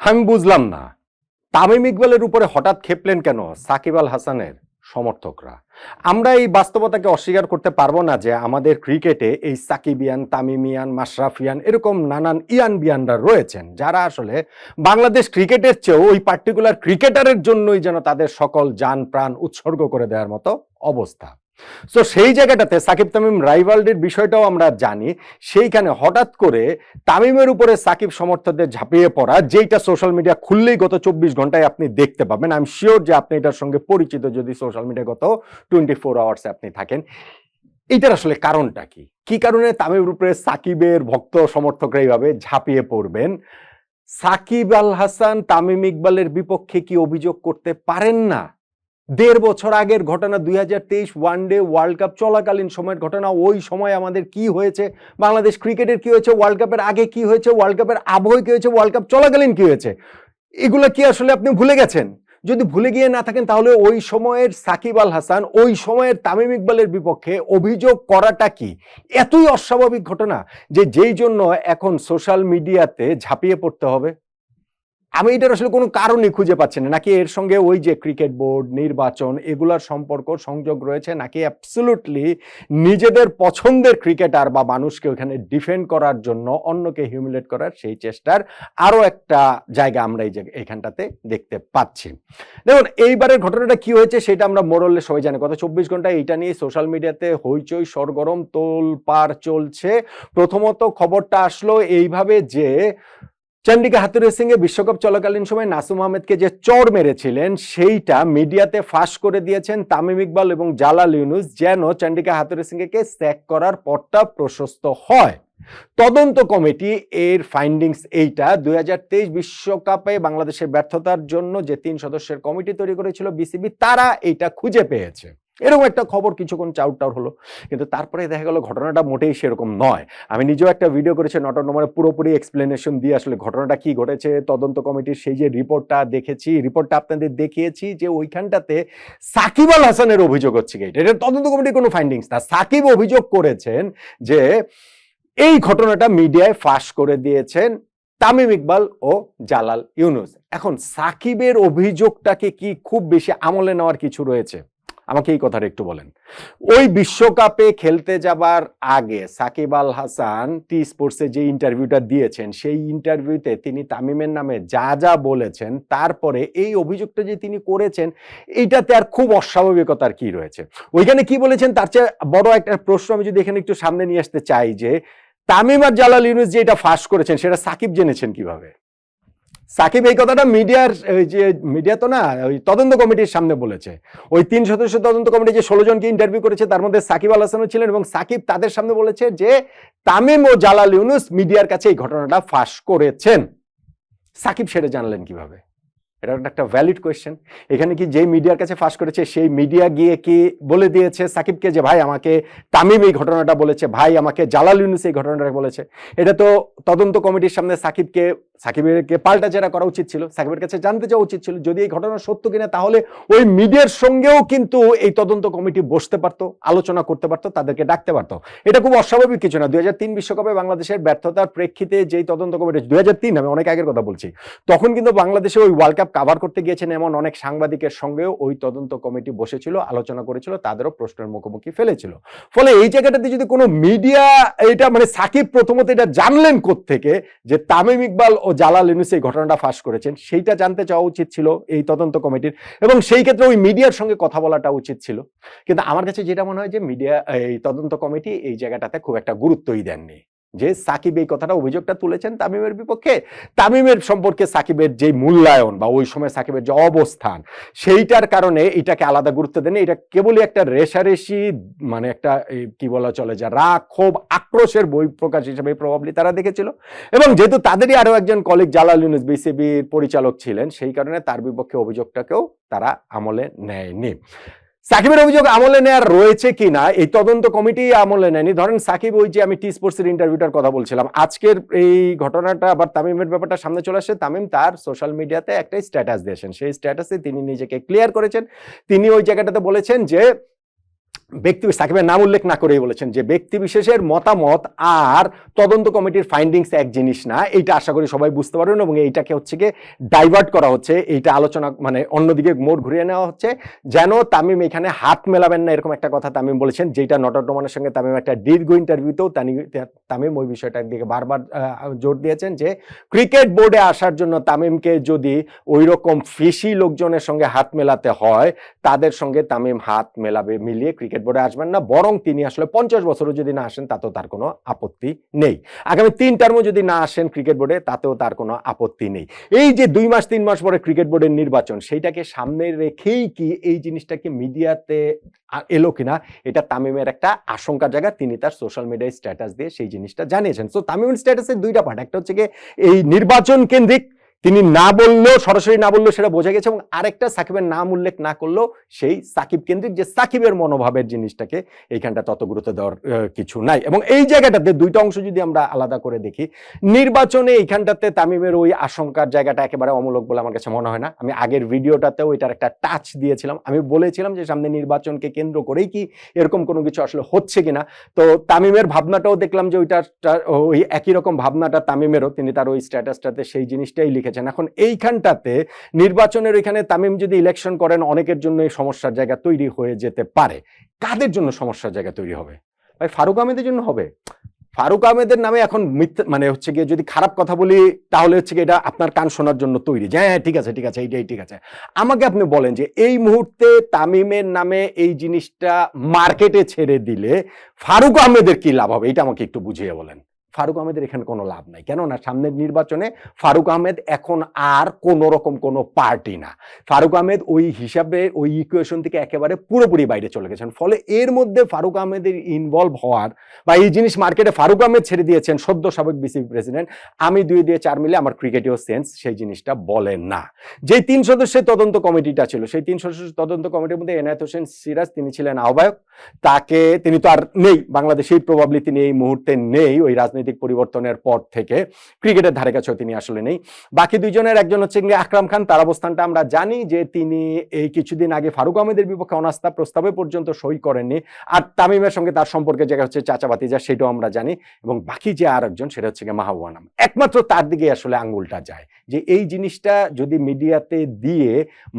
আমি বুঝলাম না। তামিম ইকবালের উপরে হঠাৎ খেপলেন কেন সাকিব আল হাসানের সমর্থকরা? আমরা এই বাস্তবতাকে অস্বীকার করতে পারব না যে আমাদের ক্রিকেটে এই সাকিবিয়ান, তামিমিয়ান, মাশরাফিয়ান এরকম নানান ইয়ান বিয়ানরা রয়েছেন যারা আসলে বাংলাদেশ ক্রিকেটের চেয়েও ওই পার্টিকুলার ক্রিকেটারের জন্যই যেন তাদের সকল যান প্রাণ উৎসর্গ করে দেওয়ার মতো অবস্থা। সো সেই জায়গাটাতে সাকিব তামিম রাইভালডির বিষয়টাও আমরা জানি। সেইখানে হঠাৎ করে তামিমের উপরে সাকিব সমর্থকদের ঝাঁপিয়ে পড়া, যেইটা সোশ্যাল মিডিয়া খুললেই গত চব্বিশ ঘন্টায় আপনি দেখতে পাবেন। আই এম শিওর যে আপনি এটার সঙ্গে পরিচিত যদি সোশ্যাল মিডিয়া গত টোয়েন্টি ফোর আওয়ার্সে আপনি থাকেন। এটার আসলে কারণটা কি? কি কারণে তামিমের উপরে সাকিবের ভক্ত সমর্থকরা এইভাবে ঝাঁপিয়ে পড়বেন? সাকিব আল হাসান, তামিম ইকবালের বিপক্ষে কি অভিযোগ করতে পারেন না? দেড় বছর আগের ঘটনা, দুই হাজার তেইশ ওয়ান ডে ওয়ার্ল্ড কাপ চলাকালীন সময়ের ঘটনা, ওই সময় আমাদের কি হয়েছে? বাংলাদেশ ক্রিকেটের কি হয়েছে? ওয়ার্ল্ড কাপের আগে কি হয়েছে? ওয়ার্ল্ড কাপের আবহে কি হয়েছে? ওয়ার্ল্ড কাপ চলাকালীন কি হয়েছে? এগুলো কি আসলে আপনি ভুলে গেছেন? যদি ভুলে গিয়ে না থাকেন, তাহলে ওই সময়ের সাকিব আল হাসান, ওই সময়ের তামিম ইকবালের বিপক্ষে অভিযোগ করাটা কি? এতই অস্বাভাবিক ঘটনা যে যেই জন্য এখন সোশ্যাল মিডিয়াতে ঝাঁপিয়ে পড়তে হবে। আমি এটার আসলে কোনো কারণই খুঁজে পাচ্ছি না। নাকি এর সঙ্গে ওই যে ক্রিকেট বোর্ড, নির্বাচন, এগুলার সম্পর্ক, সংযোগ রয়েছে, নাকি অ্যাবসলুটলি নিজেদের পছন্দের ক্রিকেটার বা মানুষকে ওখানে ডিফেন্ড করার জন্য অন্যকে হিউমিলেট করার সেই চেষ্টার আরও একটা জায়গা আমরা এই জায়গা এখানটাতে দেখতে পাচ্ছি। দেখুন, এইবারের ঘটনাটা কি হয়েছে সেটা আমরা মোরলে সবাই জানি। গত চব্বিশ ঘণ্টা এইটা নিয়ে সোশ্যাল মিডিয়াতে হইচই, সরগরম তোল পার চলছে। প্রথমত খবরটা আসলো এইভাবে যে চন্ডিকা হাতুরে সিং বিশ্বকাপ চলাকালীন সময় নাসুম আহমেদকে যে চর মেরেছিলেন, সেইটা মিডিয়াতে ফাঁস করে দিয়েছেন তামিম ইকবাল এবং জালাল ইউনুস, যেন চন্ডিকা হাতুরে সিংকে স্যাক করার পথটা প্রশস্ত হয়। তদন্ত কমিটি এর ফাইন্ডিংস এইটা। দুই হাজার বিশ্বকাপে বাংলাদেশের ব্যর্থতার জন্য যে তিন সদস্যের কমিটি তৈরি করেছিল বিসিবি, তারা এইটা খুঁজে পেয়েছে। এরকম একটা খবর কিছুক্ষণ চাউট টাউট হলো। কিন্তু তারপরে দেখা গেল ঘটনাটা মোটেই সেরকম নয়। আমি নিজেও একটা ভিডিও করেছি নট নম্বরে পুরোপুরি এক্সপ্লেনেশন দিয়ে আসলে ঘটনাটা কি ঘটেছে, তদন্ত কমিটির সেই যে রিপোর্টটা দেখেছি রিপোর্টটা আপনাদের দেখিয়েছি যে ওইখানটাতে সাকিব আল হাসানের অভিযোগ হচ্ছে এটা এটা তদন্ত কমিটির কোনো ফাইন্ডিংস না। সাকিব অভিযোগ করেছেন যে এই ঘটনাটা মিডিয়ায় ফাঁস করে দিয়েছেন তামিম ইকবাল ও জালাল ইউনুস। এখন সাকিবের অভিযোগটাকে কি খুব বেশি আমলে নেওয়ার কিছু রয়েছে? আমাকে এই কথাটা একটু বলেন। ওই বিশ্বকাপে খেলতে যাবার আগে সাকিব আল হাসান টি স্পোর্টসে যে ইন্টারভিউটা দিয়েছেন, সেই ইন্টারভিউতে তিনি তামিমের নামে যা যা বলেছেন, তারপরে এই অভিযোগটা যে তিনি করেছেন, এইটাতে আর খুব অস্বাভাবিকতার কি রয়েছে? ওইখানে কি বলেছেন? তার চেয়ে বড় একটা প্রশ্ন আমি যদি এখানে একটু সামনে নিয়ে আসতে চাই যে, তামিম আর জালাল ইউনুস যে এটা ফাঁস করেছেন, সেটা সাকিব জেনেছেন কীভাবে? সাকিব এই কথাটা মিডিয়ার, ওই যে মিডিয়া তো না, ওই তদন্ত কমিটির সামনে বলেছে। ওই তিন সদস্য তদন্ত কমিটি যে ষোলো জনকে ইন্টারভিউ করেছে, তার মধ্যে সাকিব আল হাসানও ছিলেন এবং সাকিব তাদের সামনে বলেছে যে তামিম ও জালাল ইউনুস মিডিয়ার কাছে এই ঘটনাটা ফাঁস করেছেন। সাকিব সেটা জানলেন কীভাবে? এটা একটা ভ্যালিড কোয়েশ্চেন এখানে কি যেই মিডিয়ার কাছে ফাঁস করেছে, সেই মিডিয়া গিয়ে কি বলে দিয়েছে সাকিবকে যে, ভাই, আমাকে তামিম এই ঘটনাটা বলেছে, ভাই, আমাকে জালাল ইউনুস এই ঘটনাটা বলেছে? এটা তো তদন্ত কমিটির সামনে সাকিবকে সাকিবেরকে পাল্টা জেরা করা উচিত ছিল, সাকিবের কাছে জানতে চাওয়া উচিত ছিল, যদি এই ঘটনা সত্য কিনা, তাহলে ওই মিডিয়ার সঙ্গেও কিন্তু এই তদন্ত কমিটি বসতে পারতো, আলোচনা করতে পারতো, তাদেরকে ডাকতে পারতো। এটা খুব অস্বাভাবিক কিছু না, দুই বিশ্বকাপে বাংলাদেশের ব্যর্থতার প্রেক্ষিতে যেই তদন্ত কমিটি, দুই হাজার তিন আমি অনেক আগের কথা বলছি, তখন কিন্তু বাংলাদেশে ওই ওয়ার্ল্ড কাপ কাভার করতে গিয়েছেন এমন অনেক সাংবাদিকের সঙ্গেও ওই তদন্ত কমিটি বসেছিল, আলোচনা করেছিল, তাদেরও প্রশ্নের মুখোমুখি ফেলেছিল। ফলে এই জায়গাটাতে যদি কোনো মিডিয়া, এটা মানে সাকিব প্রথমত এটা জানলেন থেকে যে তামিম ইকবাল ও জালাল ইউনুস এই ঘটনাটা ফাঁস করেছেন। সেইটা জানতে চাওয়া উচিত ছিল এই তদন্ত কমিটির। এবং সেই ক্ষেত্রে ওই মিডিয়ার সঙ্গে কথা বলাটা উচিত ছিল। কিন্তু আমার কাছে যেটা মনে হয় যে মিডিয়া, এই তদন্ত কমিটি এই জায়গাটাতে খুব একটা গুরুত্বই দেননি। যে সাকিব এই কথাটা অভিযোগটা তুলেছেন তামিমের বিপক্ষে, তামিমের সম্পর্কে সাকিবের যে মূল্যায়ন বা ওই সময় সাকিবের যে অবস্থান, সেইটার কারণে এটাকে আলাদা গুরুত্ব দেন এটা কেবলই একটা রেশারেশি মানে একটা কি বলা চলে, যে রাগ, ক্ষোভ, আক্রোশের বই প্রকাশ হিসেবে প্রভাবলি তারা দেখেছিল। এবং যেহেতু তাদেরই আরও একজন কলিগ জালাল ইউনুস বিসিবির পরিচালক ছিলেন, সেই কারণে তার বিপক্ষে অভিযোগটাকেও তারা আমলে নেয়নি। সাকিবের অভিযোগ আমলে নেওয়ার রয়েছে কিনা, এই তদন্ত কমিটি আমলে নেয়নি। ধরেন সাকিব ওই যে আমি টি স্পোর্টসের ইন্টারভিউটার কথা বলছিলাম, আজকের এই ঘটনাটা আবার তামিমের ব্যাপারটা সামনে চলে আসে, তামিম তার সোশ্যাল মিডিয়াতে একটা স্ট্যাটাস দিয়েছেন। সেই স্ট্যাটাসে তিনি নিজেকে ক্লিয়ার করেছেন। তিনি ওই জায়গাটাতে বলেছেন যে ব্যক্তি সাকিবের নাম উল্লেখ না করেই বলেছেন যে ব্যক্তি বিশেষের মতামত আর তদন্ত কমিটির ফাইন্ডিংস এক জিনিস না। এইটা আশা করি সবাই বুঝতে পারবেন এবং এইটাকে হচ্ছে গিয়ে ডাইভার্ট করা হচ্ছে। এইটা আলোচনা মানে অন্যদিকে মোড় ঘুরিয়ে নেওয়া হচ্ছে। যেন তামিম এখানে হাত মেলাবেন না এরকম একটা কথা তামিম বলেছেন, যেটা নটরডমানের সঙ্গে তামিম একটা দীর্ঘ ইন্টারভিউতেও তামিম ওই বিষয়টার দিকে বারবার জোর দিয়েছেন যে ক্রিকেট বোর্ডে আসার জন্য তামিমকে যদি ওই রকম ফিসি লোকজনের সঙ্গে হাত মেলাতে হয়, তাদের সঙ্গে তামিম হাত মেলাবে, মিলিয়ে ক্রিকেট বোর্ডে আসবেন না, বরং তিনি আসলে পঞ্চাশ বছরও যদি না আসেন, তাতেও তার কোনো আপত্তি নেই। আগামী তিন টার্মও যদি না আসেন ক্রিকেট বোর্ডে তাতেও তার কোনো আপত্তি নেই। এই যে দুই মাস, তিন মাস পরে ক্রিকেট বোর্ডের নির্বাচন, সেইটাকে সামনে রেখেই কি এই জিনিসটাকে মিডিয়াতে এলো কিনা, এটা তামিমের একটা আশঙ্কার জায়গা। তিনি তার সোশ্যাল মিডিয়ায় স্ট্যাটাস দিয়ে সেই জিনিসটা জানিয়েছেন। সো তামিমের স্ট্যাটাসের দুইটা পার্ট একটা হচ্ছে গিয়ে এই নির্বাচন কেন্দ্রিক তিনি না বললেও, সরাসরি না বললেও সেটা বোঝা গেছে এবং আরেকটা সাকিবের নাম উল্লেখ না করলেও সেই সাকিব কেন্দ্রিক যে সাকিবের মনোভাবের জিনিসটাকে এইখানটা তত গুরুত্ব দেওয়ার কিছু নাই। এবং এই জায়গাটাতে দুইটা অংশ যদি আমরা আলাদা করে দেখি, নির্বাচনে এইখানটাতে তামিমের ওই আশঙ্কার জায়গাটা একেবারে অমূলক বলে আমার কাছে মনে হয় না। আমি আগের ভিডিওটাতেও এটার একটা টাচ দিয়েছিলাম। আমি বলেছিলাম যে সামনে নির্বাচনকে কেন্দ্র করেই কি এরকম কোনো কিছু আসলে হচ্ছে কিনা। তো তামিমের ভাবনাটাও দেখলাম যে ওইটার টা- ওই একই রকম ভাবনাটা তামিমেরও, তিনি তার ওই স্ট্যাটাসটাতে সেই জিনিসটাই লিখেছেন এখন এইখানটাতে নির্বাচনের এখানে তামিম যদি ইলেকশন করেন, অনেকের জন্য এই সমস্যার জায়গা তৈরি হয়ে যেতে পারে। কাদের জন্য সমস্যার জায়গা তৈরি হবে? ভাই, ফারুক আহমেদের জন্য হবে। ফারুক আহমেদের নামে এখন মিথ্যা মানে হচ্ছে গিয়ে যদি খারাপ কথা বলি, তাহলে হচ্ছে কি এটা আপনার কান শোনার জন্য তৈরি। যে হ্যাঁ ঠিক আছে ঠিক আছে, এইটাই, ঠিক আছে। আমাকে আপনি বলেন যে এই মুহূর্তে তামিমের নামে এই জিনিসটা মার্কেটে ছেড়ে দিলে ফারুক আহমেদের কি লাভ হবে? এটা আমাকে একটু বুঝিয়ে বলেন। ফারুক আহমেদের এখানে কোনো লাভ নাই। কেননা সামনের নির্বাচনে ফারুক আহমেদ এখন আর কোনো রকম কোনো পার্টি না। ফারুক আহমেদ ওই হিসাবে ওই ইকুয়েশন থেকে একেবারে পুরোপুরি বাইরে চলে গেছেন। ফলে এর মধ্যে ফারুক আহমেদের ইনভলভ হওয়ার বা এই জিনিস মার্কেটে ফারুক আহমেদ ছেড়ে দিয়েছেন সদ্য সাবেক বিসিবি প্রেসিডেন্ট আমি দুই দিয়ে চার মিলে আমার ক্রিকেটীয় সেন্স সেই জিনিসটা বলেন না। যে তিন সদস্যের তদন্ত কমিটিটা ছিল, সেই তিন সদস্যের তদন্ত কমিটির মধ্যে এনায়েত হোসেন সিরাজ, তিনি ছিলেন আহ্বায়ক। তাকে, তিনি তো আর নেই, বাংলাদেশেই প্রবাবলি তিনি এই মুহূর্তে নেই, ওই রাজনৈতিক পরিবর্তনের পর থেকে ক্রিকেটের ধারে কাছেও তিনি আসলে নেই। বাকি দুইজনের, একজন হচ্ছে আকরাম খান, তার অবস্থানটা আমরা জানি যে তিনি এই কিছুদিন আগে ফারুক আহমেদের বিপক্ষে অনাস্থা প্রস্তাবে পর্যন্ত সই করেননি। আর তামিমের সঙ্গে তার সম্পর্কে জায়গা হচ্ছে চাচা ভাতিজা, সেটাও আমরা জানি। এবং বাকি যে আর একজন, সেটা হচ্ছে গিয়ে মাহবুবানাম একমাত্র তার দিকে আসলে আঙ্গুলটা যায় যে এই জিনিসটা যদি মিডিয়াতে দিয়ে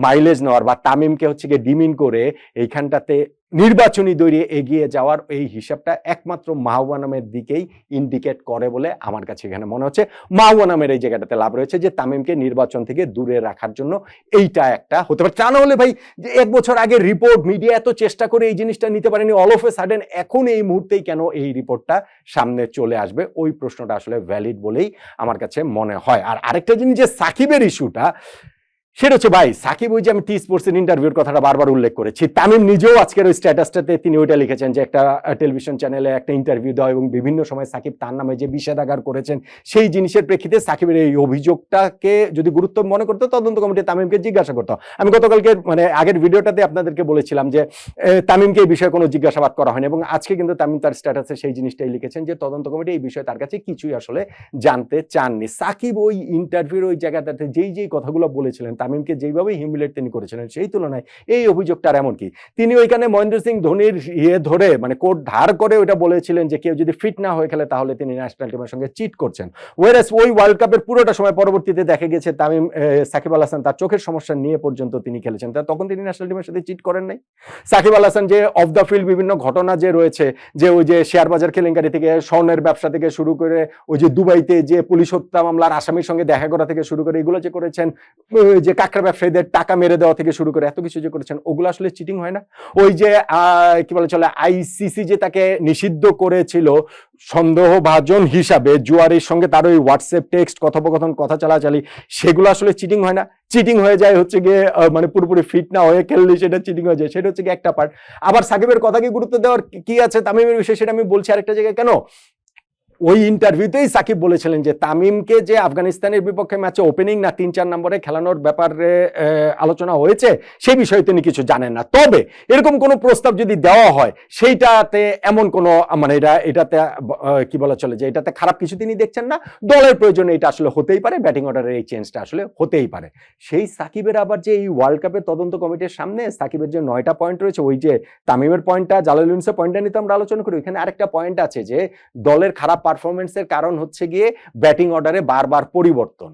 মাইলেজ নেওয়ার বা তামিমকে হচ্ছে গিয়ে ডিমিন করে এইখানটাতে নির্বাচনী দৌড়ে এগিয়ে যাওয়ার এই হিসাবটা একমাত্র মাহবুবা নামের দিকেই ইন্ডিকেট করে বলে আমার কাছে এখানে মনে হচ্ছে। মাহবুবা নামের এই জায়গাটাতে লাভ রয়েছে যে তামিমকে নির্বাচন থেকে দূরে রাখার জন্য এইটা একটা হতে পারে। তা না হলে ভাই, যে এক বছর আগে রিপোর্ট মিডিয়া এত চেষ্টা করে এই জিনিসটা নিতে পারেনি অল অফ এ সাডেন এখন এই মুহূর্তেই কেন এই রিপোর্টটা সামনে চলে আসবে? ওই প্রশ্নটা আসলে ভ্যালিড বলেই আমার কাছে মনে হয়। আর আরেকটা জিনিস যে সাকিবের ইস্যুটা সেটা হচ্ছে ভাই, সাকিব ওই যে আমি টি স্পোর্টসের ইন্টারভিউর কথাটা বারবার উল্লেখ করেছি। তামিম নিজেও আজকের ওই স্ট্যাটাসটাতে তিনি ওইটা লিখেছেন যে একটা টেলিভিশন চ্যানেলে একটা ইন্টারভিউ দেওয়া এবং বিভিন্ন সময় সাকিব তার নামে যে বিষেধাগার করেছেন, সেই জিনিসের প্রেক্ষিতে সাকিবের এই অভিযোগটাকে যদি গুরুত্ব মনে করতো, তদন্ত কমিটি তামিমকে জিজ্ঞাসা করতো। আমি গতকালকে মানে আগের ভিডিওটাতে আপনাদেরকে বলেছিলাম যে তামিমকে এই বিষয়ে কোনো জিজ্ঞাসাবাদ করা হয়নি এবং আজকে কিন্তু তামিম তার স্ট্যাটাসে সেই জিনিসটাই লিখেছেন যে তদন্ত কমিটি এই বিষয়ে তার কাছে কিছুই আসলে জানতে চাননি। সাকিব ওই ইন্টারভিউর ওই জায়গাটাতে যেই যেই কথাগুলো বলেছিলেন তামিমকে যেইভাবে হিমিলেট তিনি করেছিলেন, সেই তুলনায় এই অভিযোগটা আর এমন কি? তিনি ওইখানে মহেন্দ্র সিং ধোনির ইয়ে ধরে মানে কোট ধার করে ওইটা বলেছিলেন যে কেউ যদি ফিট না হয়ে খেলে তাহলে তিনি ন্যাশনাল টিমের সঙ্গে চিট করছেন। ওয়ারাস ওই ওয়ার্ল্ড কাপের পুরোটা সময় পরবর্তীতে দেখা গেছে তামিম সাকিব আল হাসান তার চোখের সমস্যা নিয়ে পর্যন্ত তিনি খেলেছেন। তা তখন তিনি ন্যাশনাল টিমের সাথে চিট করেন নাই। সাকিব আল হাসান যে অফ দ্য ফিল্ড বিভিন্ন ঘটনা যে রয়েছে, যে ওই যে শেয়ার বাজার কেলেঙ্কারি থেকে, স্বর্ণের ব্যবসা থেকে শুরু করে, ওই যে দুবাইতে যে পুলিশ হত্যা মামলার আসামির সঙ্গে দেখা করা থেকে শুরু করে, এগুলো যে করেছেন, ওই যে কাঁকড়া ব্যবসায়ীদের টাকা মেরে দেওয়া থেকে শুরু করে এত কিছু যে করেছেন, ওগুলো আসলে চিটিং হয় না? ওই যে কি বলে চলে আইসিসি যে তাকে নিষিদ্ধ করেছিল, সন্দেহভাজন হিসাবে জুয়ারির সঙ্গে তার ওই হোয়াটসঅ্যাপ টেক্সট কথোপকথন, কথা চালাচালি, সেগুলো আসলে চিটিং হয় না। চিটিং হয়ে যায় হচ্ছে গিয়ে মানে পুরোপুরি ফিট না হয়ে খেললে সেটা চিটিং হয়ে যায়, সেটা হচ্ছে গিয়ে একটা পার্ট আবার সাকিবের কথাকে গুরুত্ব দেওয়ার কি আছে তামিমের বিষয়ে সেটা আমি বলছি আরেকটা জায়গায়, কেন? ওই ইন্টারভিউতেই সাকিব বলেছিলেন যে তামিমকে যে আফগানিস্তানের বিপক্ষে ম্যাচে ওপেনিং না তিন চার নম্বরে খেলানোর ব্যাপারে আলোচনা হয়েছে সেই বিষয়ে তিনি কিছু জানেন না। তবে এরকম কোনো প্রস্তাব যদি দেওয়া হয়, সেইটাতে এমন কোনো মানে এটা, এটাতে কি বলা চলে, যে এটাতে খারাপ কিছু তিনি দেখছেন না। দলের প্রয়োজনে এটা আসলে হতেই পারে ব্যাটিং অর্ডারের এই চেঞ্জটা আসলে হতেই পারে। সেই সাকিবের আবার যে এই ওয়ার্ল্ড কাপের তদন্ত কমিটির সামনে সাকিবের যে নয়টা পয়েন্ট রয়েছে, ওই যে তামিমের পয়েন্টটা জালালুন্সের পয়েন্টটা নিয়ে তো আমরা আলোচনা করি, ওইখানে আরেকটা পয়েন্ট আছে যে দলের খারাপ পারফরমেন্সের কারণ হচ্ছে গিয়ে ব্যাটিং অর্ডারে বারবার পরিবর্তন।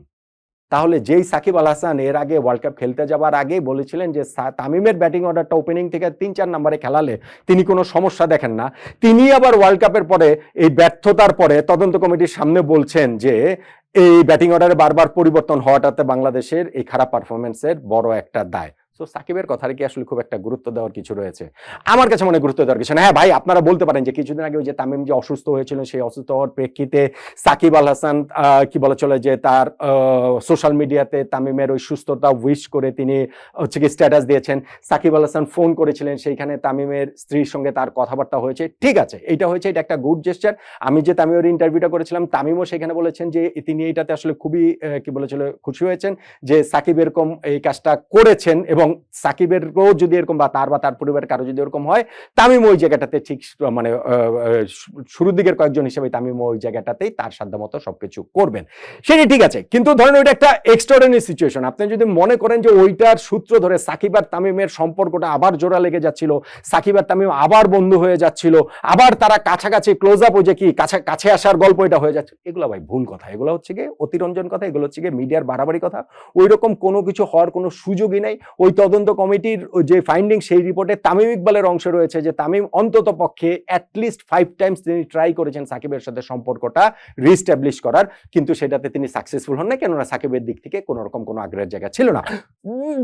তাহলে যেই সাকিব আল হাসান এর আগে ওয়ার্ল্ড কাপ খেলতে যাবার আগেই বলেছিলেন যে তামিমের ব্যাটিং অর্ডারটা ওপেনিং থেকে তিন চার নম্বরে খেলালে তিনি কোনো সমস্যা দেখেন না। তিনি আবার ওয়ার্ল্ড কাপের পরে এই ব্যর্থতার পরে তদন্ত কমিটির সামনে বলছেন যে এই ব্যাটিং অর্ডারে বারবার পরিবর্তন হওয়াটাতে বাংলাদেশের এই খারাপ পারফরমেন্সের বড় একটা দায়। তো সাকিবের কথার কি আসলে খুব একটা গুরুত্ব দেওয়ার কিছু রয়েছে? আমার কাছে মনে গুরুত্ব দেওয়ার কিছু না হ্যাঁ ভাই, আপনারা বলতে পারেন যে কিছুদিন আগে ওই যে তামিম যে অসুস্থ হয়েছিল, সেই অসুস্থ হওয়ার প্রেক্ষিতে সাকিব আল হাসান কি বলা চলে যে তার সোশ্যাল মিডিয়াতে তামিমের ওই সুস্থতা উইশ করে তিনি হচ্ছে কি স্ট্যাটাস দিয়েছেন। সাকিব আল হাসান ফোন করেছিলেন, সেইখানে তামিমের স্ত্রীর সঙ্গে তার কথাবার্তা হয়েছে। ঠিক আছে, এটা হয়েছে, এটা একটা গুড জেস্টার আমি যে তামিমের ইন্টারভিউটা করেছিলাম, তামিমও সেখানে বলেছেন যে তিনি এইটাতে আসলে খুবই কি বলেছিল খুশি হয়েছেন যে সাকিব এরকম এই কাজটা করেছেন এবং সাকিবেরও যদি এরকম বা তার বা তার পরিবারের কারও যদি এরকম হয় তামিম ওই জায়গাটাতে ঠিক মানে শুরুর দিকের কয়েকজন হিসেবে তামিম ওই জায়গাটাতেই তার সাধ্যমতো সবকিছু করবেন। সেটা ঠিক আছে, কিন্তু ধরেন ওইটা একটা এক্সট্রাঅর্ডিনারি সিচুয়েশন আপনি যদি মনে করেন যে ওইটার সূত্র ধরে সাকিব আর তামিমের সম্পর্কটা আবার জোড়া লেগে যাচ্ছিল, সাকিব আর তামিম আবার বন্ধু হয়ে যাচ্ছিল, আবার তারা কাছাকাছি ক্লোজ আপ ওই যে কি কাছে কাছে আসার গল্প এটা হয়ে যাচ্ছে, এগুলো ভাই ভুল কথা। এগুলো হচ্ছে গিয়ে অতিরঞ্জন কথা, এগুলো হচ্ছে গিয়ে মিডিয়ার বাড়াবাড়ি কথা। ওই রকম কোনো কিছু হওয়ার কোনো সুযোগই নেই। ওই তদন্ত কমিটির যে ফাইন্ডিং সেই রিপোর্টে তামিম ইকবালের অংশ রয়েছে যে তামিম অন্তত পক্ষে অ্যাটলিস্ট ফাইভ টাইমস তিনি ট্রাই করেছেন সাকিবের সাথে সম্পর্কটা রিস্টাবলিশ করার। কিন্তু সেটাতে তিনি সাকসেসফুল হন না কেননা সাকিবের দিক থেকে কোনো রকম কোনো আগ্রহের জায়গা ছিল না।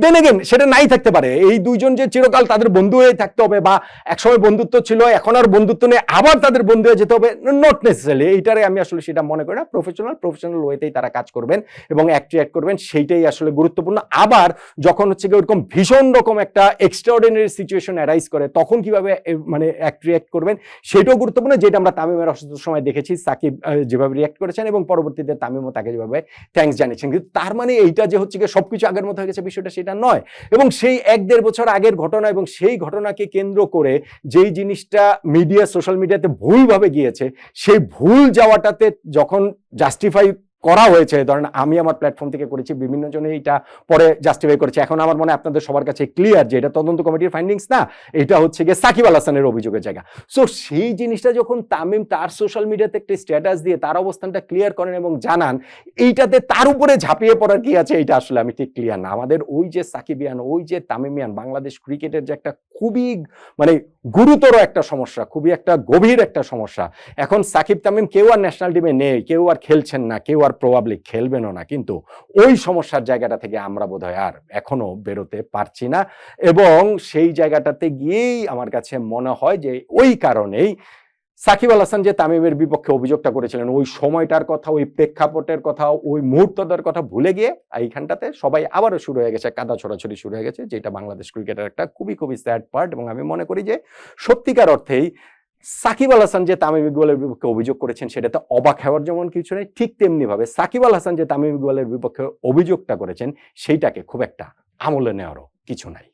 দেন এগেন সেটা নাই থাকতে পারে। এই দুইজন যে চিরকাল তাদের বন্ধু হয়ে থাকতে হবে বা একসময় বন্ধুত্ব ছিল, এখন আর বন্ধুত্ব নেই, আবার তাদের বন্ধু হয়ে যেতে হবে নট নেসেসারি এইটারে আমি আসলে সেটা মনে করি না। প্রফেশনাল প্রফেশনাল ওয়েতেই তারা কাজ করবেন এবং অ্যাক্ট করবেন, সেইটাই আসলে গুরুত্বপূর্ণ। আবার যখন হচ্ছে কি ওরকম ভীষণ রকম একটা এক্সট্রাঅর্ডিনারি সিচুয়েশন অ্যারাইজ করে, তখন কীভাবে মানে অ্যাক্ট রিয়াক্ট করবেন, সেটাও গুরুত্বপূর্ণ, যেটা আমরা তামিমের অসুস্থ সময় দেখেছি, সাকিব যেভাবে রিয়াক্ট করেছেন এবং পরবর্তীতে তামিমও তাকে যেভাবে থ্যাঙ্কস জানিয়েছেন। কিন্তু তার মানে এইটা যে হচ্ছে সব কিছু আগের মতো হয়ে গেছে, বিষয়টা সেটা নয়। এবং সেই এক দেড় বছর আগের ঘটনা এবং সেই ঘটনাকে কেন্দ্র করে যেই জিনিসটা মিডিয়া সোশ্যাল মিডিয়াতে ভুলভাবে গিয়েছে, সেই ভুল যাওয়াটাতে যখন জাস্টিফাই করা হয়েছে। ধরেন আমি আমার প্ল্যাটফর্ম থেকে করেছি, বিভিন্ন জনে এটা পরে জাস্টিফাই করেছে। এখন আমার মনে আপনাদের সবার কাছে ক্লিয়ার যে এটা তদন্ত কমিটির ফাইন্ডিংস না, এটা হচ্ছে গিয়ে সাকিব আল হাসানের অভিযোগের জায়গা। সো সেই জিনিসটা যখন তামিম তার সোশ্যাল মিডিয়াতে একটি স্ট্যাটাস দিয়ে তার অবস্থানটা ক্লিয়ার করেন এবং জানান, এইটাতে তার উপরে ঝাঁপিয়ে পড়ার কি আছে এটা আসলে আমি ঠিক ক্লিয়ার না। আমাদের ওই যে সাকিবিয়ান, ওই যে তামিমিয়ান, বাংলাদেশ ক্রিকেটের যে একটা খুবই মানে গুরুতর একটা সমস্যা, খুবই একটা গভীর একটা সমস্যা। এখন সাকিব তামিম কেউ আর ন্যাশনাল টিমে নেই, কেউ আর খেলছেন না, কেউ আর প্রবাবলি খেলবেনও না, কিন্তু ওই সমস্যার জায়গাটা থেকে আমরা বোধহয় আর এখনও বেরোতে পারছি না। এবং সেই জায়গাটাতে গিয়েই আমার কাছে মনে হয় যে ওই কারণেই সাকিব আল হাসান যে তামিমের বিপক্ষে অভিযোগটা করেছিলেন, ওই সময়টার কথা, ওই প্রেক্ষাপটের কথা, ওই মুহূর্তটার কথা ভুলে গিয়ে এইখানটাতে সবাই আবারও শুরু হয়ে গেছে, কাদা ছড়াছড়ি শুরু হয়ে গেছে, যেটা বাংলাদেশ ক্রিকেটের একটা খুবই খুবই স্যাড পার্ট এবং আমি মনে করি যে সত্যিকার অর্থেই সাকিব আল হাসান যে তামিম ইকবালের বিপক্ষে অভিযোগ করেছেন, সেটাতে অবাক হওয়ার যেমন কিছু নেই, ঠিক তেমনি ভাবে সাকিব আল হাসান যে তামিম ইকবালের বিপক্ষে অভিযোগটা করেছেন, সেইটাকে খুব একটা আমলে নেওয়ারও কিছু নাই।